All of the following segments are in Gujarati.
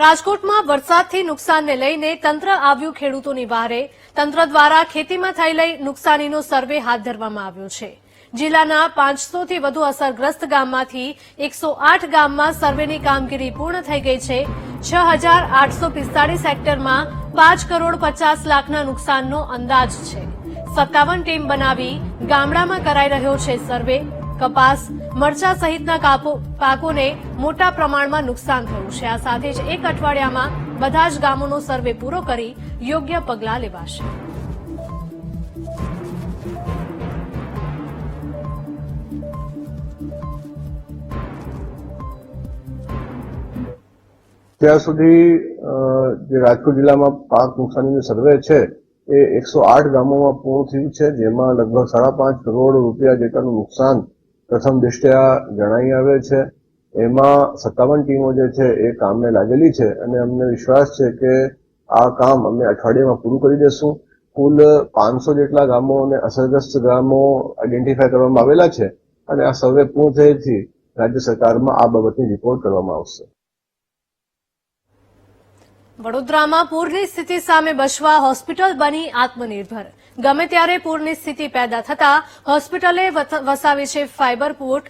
રાજકોટમાં વરસાદથી નુકસાનને લઈને તંત્ર આવ્યું ખેડૂતોની વારે. તંત્ર દ્વારા ખેતીમાં થયેલી નુકસાનીનો સર્વે હાથ ધરવામાં આવ્યો છે. જિલ્લાના પાંચસોથી વધુ અસરગ્રસ્ત ગામમાંથી એકસો આઠ ગામમાં સર્વેની કામગીરી પૂર્ણ થઈ ગઈ છે. છ હજાર આઠસો પિસ્તાળીસ હેક્ટરમાં પાંચ કરોડ પચાસ લાખના નુકસાનનો અંદાજ છે. સત્તાવન ટીમ બનાવી ગામડામાં કરાઈ રહ્યો છે સર્વે. કપાસ મરચા સહિતના પાકોને મોટા પ્રમાણમાં નુકસાન થયું છે. આ સાથે જ એક અઠવાડિયામાં બધા જ ગામોનો સર્વે પૂરો કરી યોગ્ય પગલાં લેવાશે. ત્યાં સુધી જે રાજકોટ જિલ્લામાં પાક નુકસાનીનો સર્વે છે, એ એકસો આઠ ગામોમાં પૂર્ણ થયું છે, જેમાં લગભગ સાડા પાંચ કરોડ રૂપિયા જેટલાનું નુકસાન પ્રથમ દૃષ્ટિયા જણાઈ આવે છે. એમાં સત્તાવન ટીમો જે છે એ કામને લાગેલી છે અને અમને વિશ્વાસ છે કે આ કામ અમે અઠવાડિયામાં પૂરું કરી દેશું. કુલ પાંચસો જેટલા ગામો અને અસરગ્રસ્ત ગામો આઈડેન્ટિફાય કરવામાં આવેલા છે અને આ સર્વે પૂર્ણ થયેથી રાજ્ય સરકારમાં આ બાબતની રિપોર્ટ કરવામાં આવશે. વડોદરામાં પૂરની સ્થિતિ સામે બચવા હોસ્પિટલ બની આત્મનિર્ભર. ગમે ત્યારે પૂરની સ્થિતિ પેદા થતા હોસ્પિટલે વસાવી છે ફાઇબર પોર્ટ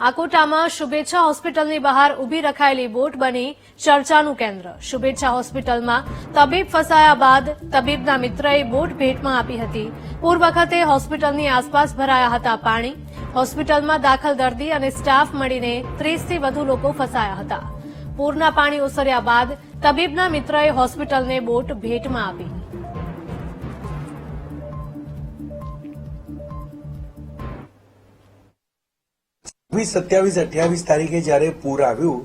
આકોટામાં શુભેચ્છા હોસ્પિટલની બહાર ઊભી રખાયેલી બોટ બની ચર્ચાનું કેન્દ્ર. શુભેચ્છા હોસ્પિટલમાં તબીબ ફસાયા બાદ તબીબના મિત્રએ બોટ ભેટમાં આપી હતી. પૂર વખતે હોસ્પિટલની આસપાસ ભરાયા હતા પાણી. હોસ્પિટલમાં દાખલ દર્દી અને સ્ટાફ મળીને ત્રીસથી વધુ લોકો ફસાયા હતા. પૂરના પાણી ઓસર્યા બાદ તબીબના મિત્રએ હોસ્પિટલને બોટ ભેટમાં આપી. છવ્વીસ, સત્યાવીસ, અઠ્યાવીસ તારીખે જ્યારે પૂર આવ્યું,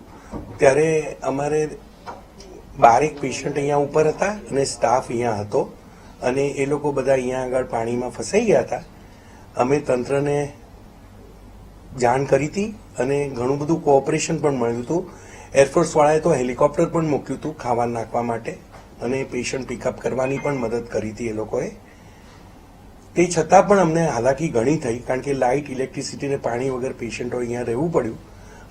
ત્યારે અમારે બારેક પેશન્ટ અહીંયા ઉપર હતા અને સ્ટાફ અહીંયા હતો અને એ લોકો બધા અહીંયા આગળ પાણીમાં ફસાઈ ગયા હતા. અમે તંત્રને જાણ કરી હતી અને ઘણું બધું કોઓપરેશન પણ મળ્યું હતું. એરફોર્સ વાળાએ તો હેલિકોપ્ટર પણ મૂક્યું હતું ખાવા નાખવા માટે અને પેશન્ટ પિકઅપ કરવાની પણ મદદ કરી હતી એ લોકોએ. તે છતાં પણ અમને હાલાકી ઘણી થઈ કારણ કે લાઇટ, ઇલેક્ટ્રિસિટી અને પાણી વગર પેશન્ટો અહીંયા રહેવું પડ્યું.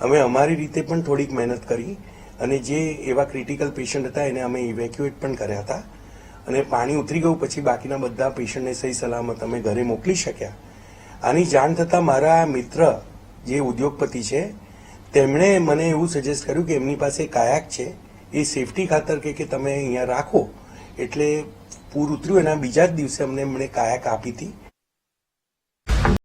અમે અમારી રીતે પણ થોડીક મહેનત કરી અને જે એવા ક્રિટિકલ પેશન્ટ હતા એને અમે ઇવેક્યુએટ પણ કર્યા હતા. અને પાણી ઉતરી ગયું પછી બાકીના બધા પેશન્ટને સહી સલામત અમે ઘરે મોકલી શક્યા. આની જાણ થતાં મારા મિત્ર, જે ઉદ્યોગપતિ છે તેમણે મને એવું સજેસ્ટ કર્યું કે એમની પાસે કાયાક છે. એ સેફટી ખાતર કે કે તમે અહીંયા રાખો. એટલે પૂર ઉતર્યું એના બીજા જ દિવસે અમને એમણે કાયાક આપી હતી.